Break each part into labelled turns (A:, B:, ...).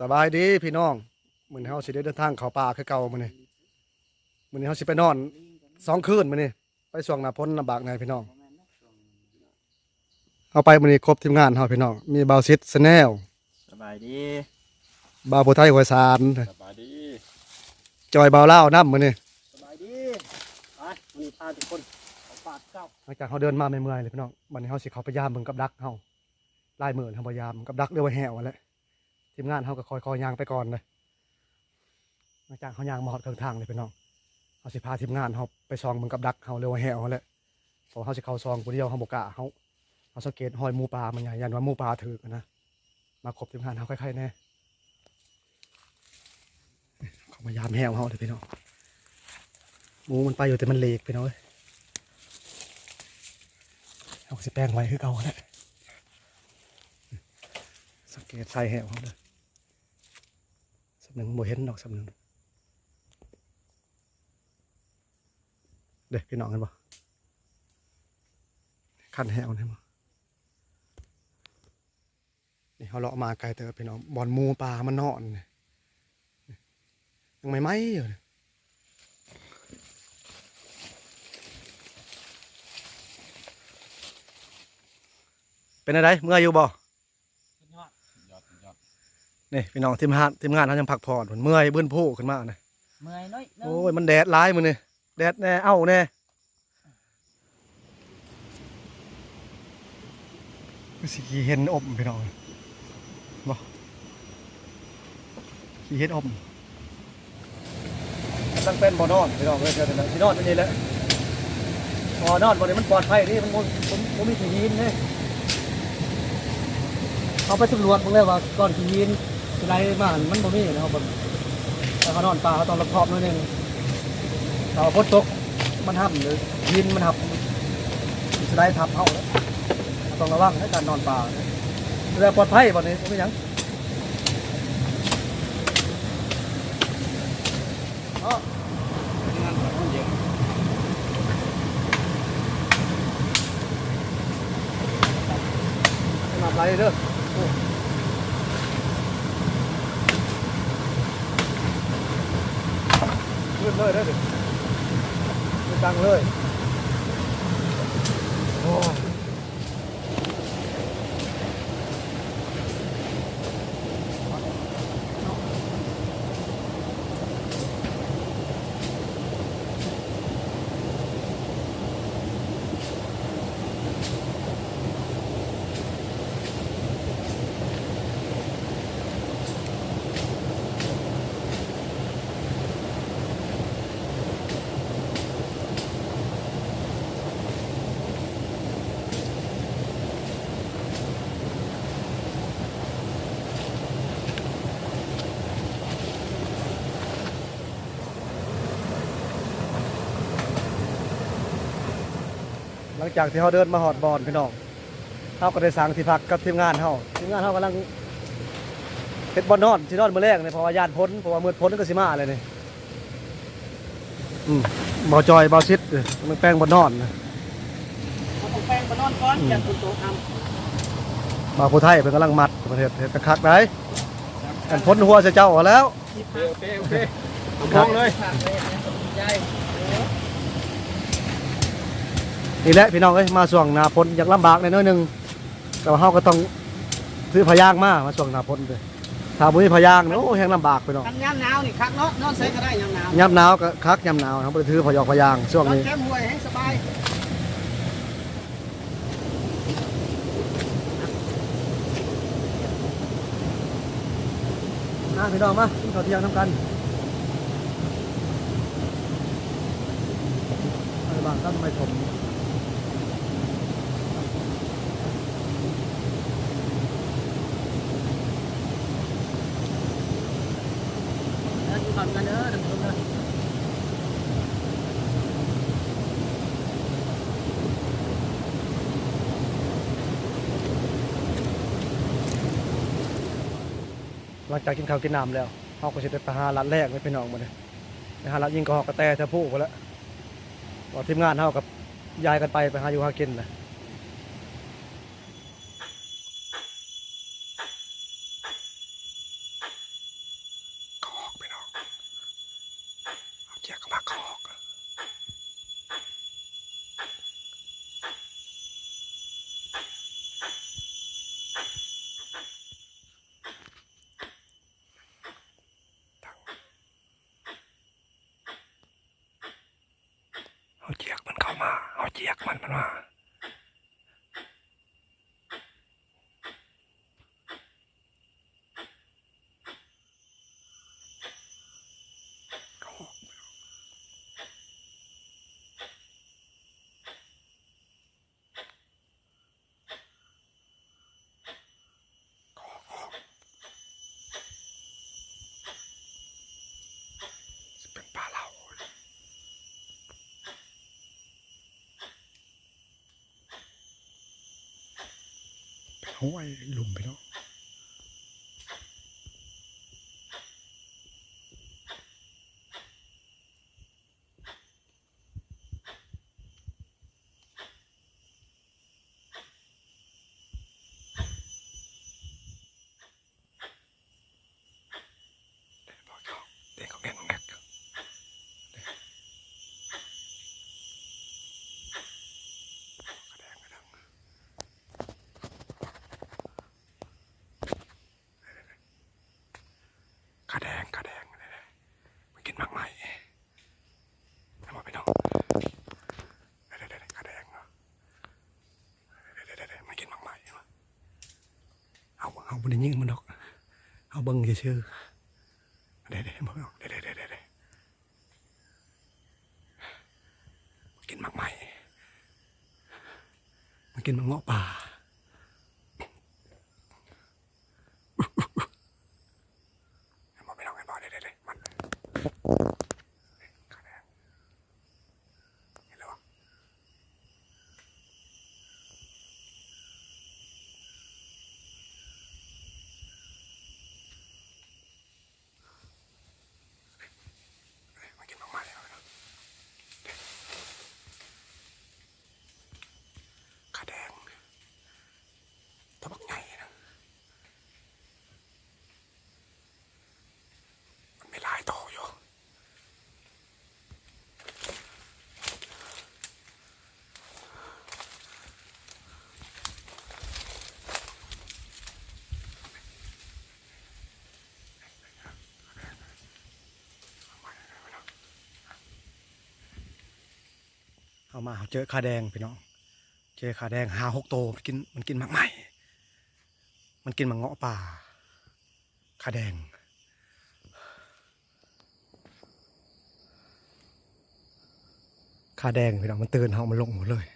A: สบายดีพี่น้องมื้อนี้เฮาสิได้เดินทางเข้าป่าคือเก่ามื้อนี้มื้อนี้เฮาสิไปนอนสองคืนมื้อนี้ไปช่วงหน้าพ้นลำบากไงพี่น้องเอาไปมื้อนี้ครบทีมงานเฮาพี่น้องมีบาวซิดสแนล
B: สบายดี
A: บาวผู้ไทยหัวสาร
B: สบายดี
A: จอยบาวลาวนํมื้อนี้
B: สบายดีไปวันนี้พาทุกคนเอาปาดเก้า
A: หลังจากเฮาเดินมาเมื่อยๆเลยพี่น้องบัดนี้เฮาสิเข้าไปยามเบิ่งกับดักเฮาลายมื้อเฮาบ่ยามกับดักเรียกว่าแหวนั่นแหละ ทีมงานเฮาก็คอยๆย่างไปก่อนเลยหลังจากเฮายางมาฮอดครึ่งทางเลยพี่น้องเขาสิพาทีมงานเขาไปซองเมืองกับดักเขาเรียกว่าแหวเขาแหละพราะเขาสิเข้าซองคนเดียวเขาบกล้าเขาเขาสังเกตหอยมูปลามันใหญ่ยันว่ามูปลาถือนะมาครบทีมงานเขาใครๆแน่เขามายามแหวเขาเลยพี่น้องหมูมันไปอยู่แต่มันเล็กพี่น้องเอ้ยเขาสิแป้งไว้คือเก่าแหละสังเกตใส่แหวเขาเลย สำหนึ่งโมเห็นดอกสำหนึ่งเด็กพี่น้องกันปะคันแหวนี่มั้นี่เขาเลาะมาไกลเตอพี่น้องบอลมูปลามันนอนยังไม่ไหมอยู่เป็นอะไรเมื่ออยู่บ่
B: ยอดยอดยอด
A: นี่พี่น้องทีมงานทีมงานเขายังพักผ่อนเมื่อยเบื้นผู้ขึ้นมาเนี่ย
B: เมื่อยน้อยนึง
A: โอ้ยมันแดดร้ายมือนี่แดดแน่เอ้าแน่คือสิขี้เห็นอมพี่น้องบ่ขี้เห็นอมตั้งเป็นบ่อนอนพี่น้องเลยเจอแต่ละที่นอนอันนี้แหละบ่อนอนบ่ได้มันปลอดภัยนี่มันบ่มันบ่มีขี้หินนี่เอาไปสำรวจเบิ่งเลยว่าก่อนขี้หินสิ ไรมาหั่นมันบ่มีนะครับผมถ้าเขานอนป่าเขาต้องรับผิดชอบนิดนึงถ้าว่าฝนตกมันหับหรือยินมันหับจะได้ทับเขาแล้วต้องระวังในการนอนป่าดูแลปลอดภัยบ่นี้ไม่ยังอ๋อ
B: งานของเยอะ
A: ขนาดไรเด้อโอ้ขึ้น เลยได้ดิดังเลย งจากที่เขาเดินมาหอดบอลพี่น้องเขาก็ได้สั่งที่พักกับทีมงานเขาทีมงานเขากำลังเฮ็ดบอลนอนที่นอนมือแรกเนี่ยเพราะว่าย่านพ้นเพราะว่ามืดพ้นก็สิมาเลยนี่อืมบอจอยบอชิดเอ้ยมันแป้งบอลนอนนะ
B: เอาของแป้งมานอนก่อนอย่าคุณโตท
A: บาผู้ไทยเป็นกำลังมัดประเทศเฮ็ดกระคักได้กันพ้นหัวจะเจ้าเอาแล้วำ
B: โอเคโอเคโอเคมองเลยใหญ่
A: นี่แหละพี่น้องเอ้ยมาช่วงหนาพ้นอยากลำบากในอยน้อยหนึงแต่ว่าเขาก็ต้องซื้อพะยางมามาช่วงหนาพ้นเลยถ้าบุ้ยพะยางเนี่ยโอ้แห้งลำบากพี่น้อง
B: กันยามหนาวนี่คักเนาะนอนใส่ก็ได้ยามหนาว
A: ยามหนาวก็คักยามหนาวเขาไปถือพะยอกพะยางช่วง
B: นอน
A: นี้
B: แคมห้วยให้สบาย
A: นะพี่น้องมากินข้าวเที่ยงทำกันไปบ้างก็ไม่ถม
B: กันเด้อทุกคน
A: หลังจากกินข้าวกินน้ำแล้วเขาก็จะไปหาร้านแรกไม่พี่น้องมาเลยไปหาร้านยิงกอก็แตเธอผู้กันแล้วพอทีมงานเขากับยายกันไปไปหาอยู่หากินนะ เขาออกเอาเจียกมันเข้ามา เอเจียกมันมันว่า เป็นปลาเหล่าเป็น ห้วยหลุมไปเนาะบอกเขาเด็กเขาแง่งแงก กระแดงกระดังกระแดงกระแดงเลยนะมันกินมากไหมทำมาไปน้องเดี๋ยวเดี๋ยวกระแดงเหรอเดี๋ยวเดี๋ยวเดี๋ยวมันกินมากไหม เอาเอาบนยิงมันดอก เอาเบิ้งชื่อๆเดี๋ยวเดี๋ยวเบิ้งเอาเดี๋ยวเดี๋ยวเดี๋ยวเดี๋ยวมันกินมากไหมมันกินมังเงาะป่าบอกไม่ต้องให้บอกเด็ดๆมันขาแดงเห็นแล้ววะมันกินมังใหม่เอาไปเนาะขาแดง ตะบักใหญ่นะมันไม่ลายโตอยู่เอามาเจอขาแดงพี่น้อง เจอขาแดงหาหกโตมันกินมันกินมากไหมมันกินมังเงาะป่าขาแดงขาแดงพี่น้องมันตื่นเฮามันลงหมดเลย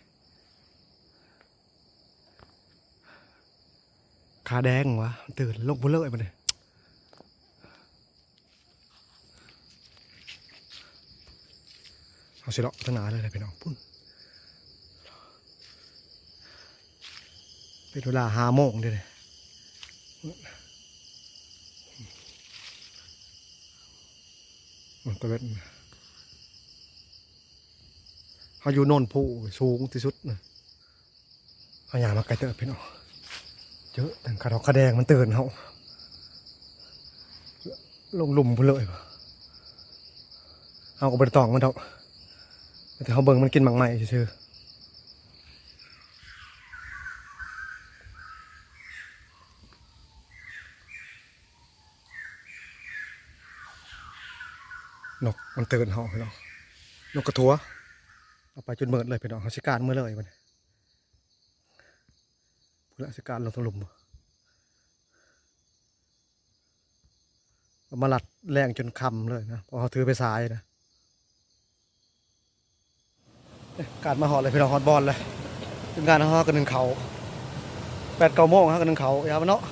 A: ขาแดงวะมันตื่นลงหมดเลยมันเลยเอาสิเลาะตั้งหนาเลยเลยพี่น้องพุ่น เป็นเวลาห้าโมงเด้เลยมันตะเวนเขาอยู่นนผู้สูงที่สุดนะเขาอยางมาไกลเติบพี่น้องเยอะแต่กระดอกกระแดงมันเตื่นเขาลงหลุมไปเลยว่ะเอาก็ไปตองมันเถอะแต่เขาเบิ่งมันกินหมังใหม่เฉย มันตื่นเขาพี่น้องนกกระทัวเอาไปจนเมิดเลยพี่น้องเขาสิการเมื่อเลยมันผู้ราชการลงตลุมเอามาลัดแรงจนคำเลยนะพอเขาถือไปสายนะการมาหอดเลยพี่น้องหอดบอลเลยงการเขากันหนึ่งเขาแปดเก้าโมงเขากันหนึ่งเขายาวมาเนาะ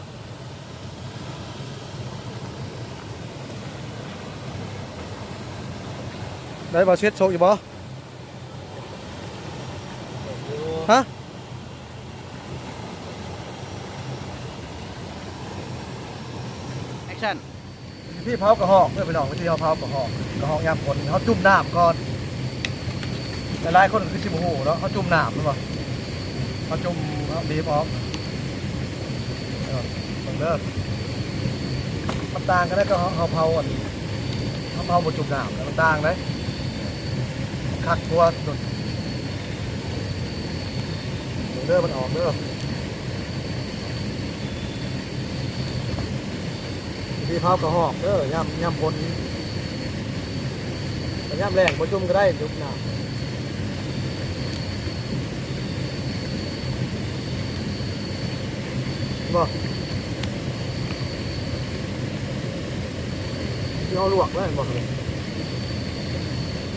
A: ได้บอลเช็ดโชกอยู่บ่ฮะ
B: แอคชั่น
A: พี่เผากระหอกเพื่อนไปน้องวิธีเขาเผากระหอกกระหอกยามฝนเขาจุ่มน้ำก่อนแต่หลายคนคือชิมหูเนาะเขาจุ่มน้ำหรือเปล่าเขาจุ่มเอาบีบออกเอาเอาเลิกมันต่างกันได้ก็เขาเขาเผาอะเขาเผาบนจุ่มน้ำแล้วมันต่างเลย คักตัวโดดเด้อมันออกเด้อพี่เผากระหอกเด้อย่ำย่ำพลแต่ย่ำแรงบ่จุ่มก็ได้ยุบหนาบ่ที่เอาลวกเลยบ่เลย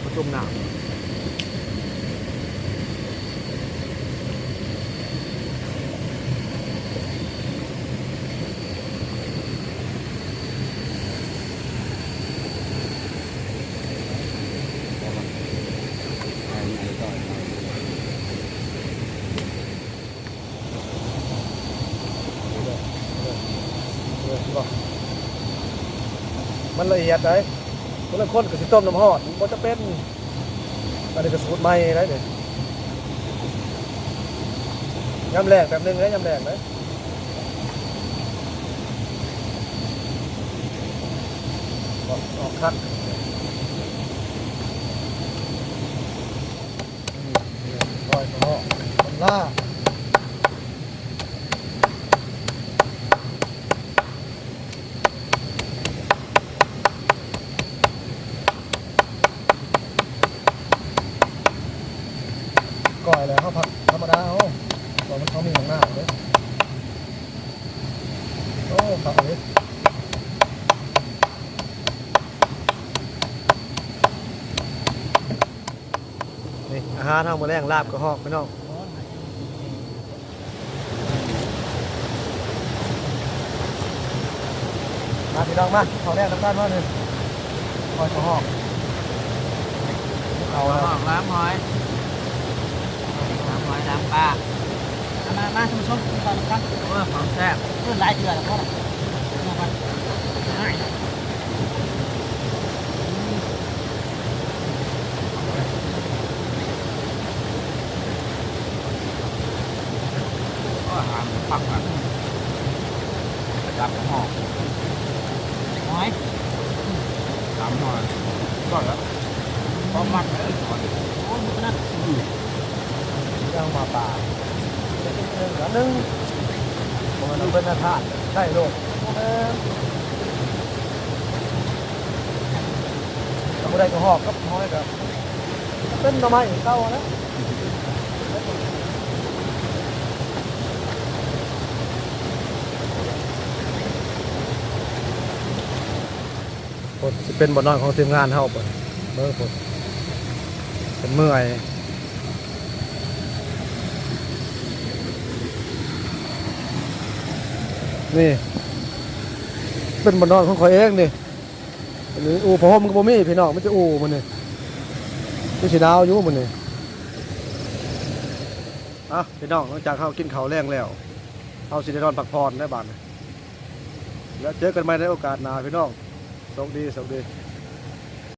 A: บ่จุ่มหนา มันละเอียดเลยคนละคนก็สิต้มน้ำหอดมันจะเป็นอันนี้ก็สูตรใหม่เลยเนี่ยยำแรกแบบนึงเลยยำแรกเลยออกคัดลอยกระหอกมันล่า ก่อยเลยข้าวผัดธรรมดาเอาตอนมันเขามีของหน้าเลยโอ้ผักเลยนี่ อาหารเท่ามาแรงลาบกระหอกพี่น้องมาพี่น้องมาเขาแรกน้ำตาลมาหนึ่งคอยกระหอกเอา
C: เอา
A: แล้ว
C: ออกล้างหอยล้างหอยล้างปลา
B: มามาท่านผู้ชมกินข้าวกัน
C: เออของแซ่บ
B: เพื่อนหลายเดือนแล้วพ่อมากันง่าย
C: ก็อาหารปักอะจับหอก
B: น้อย
C: สามหอยก็แล้วพอมักเลยหอย
B: โอ้ยมันนั่น
A: ย่างมาป่าหนึ่งกับหนึ่ง มันเป็นอาถรรพ์ใช่โลกเออเราได้กระหอกกับน้อยกับเป็นหน่อไมเต้านะผลเป็นบทนอนของทีมงานเท่าปะเมื่อผลเป็นเมื่อย นี่ เป็นบนนอนของข่อยเองนี่อันนี้อูพะห่มก็บ่มีพี่น้องมันจะอูมันนี่มันสิหนาวอยู่มันนี่อะพี่น้องหลังจากเขากินข้าวแรงแล้วเขาสิได้นอนพักผ่อนได้บานแล้วเจอกันใหม่ในโอกาสหน้าพี่น้องสวัสดีสวัสดี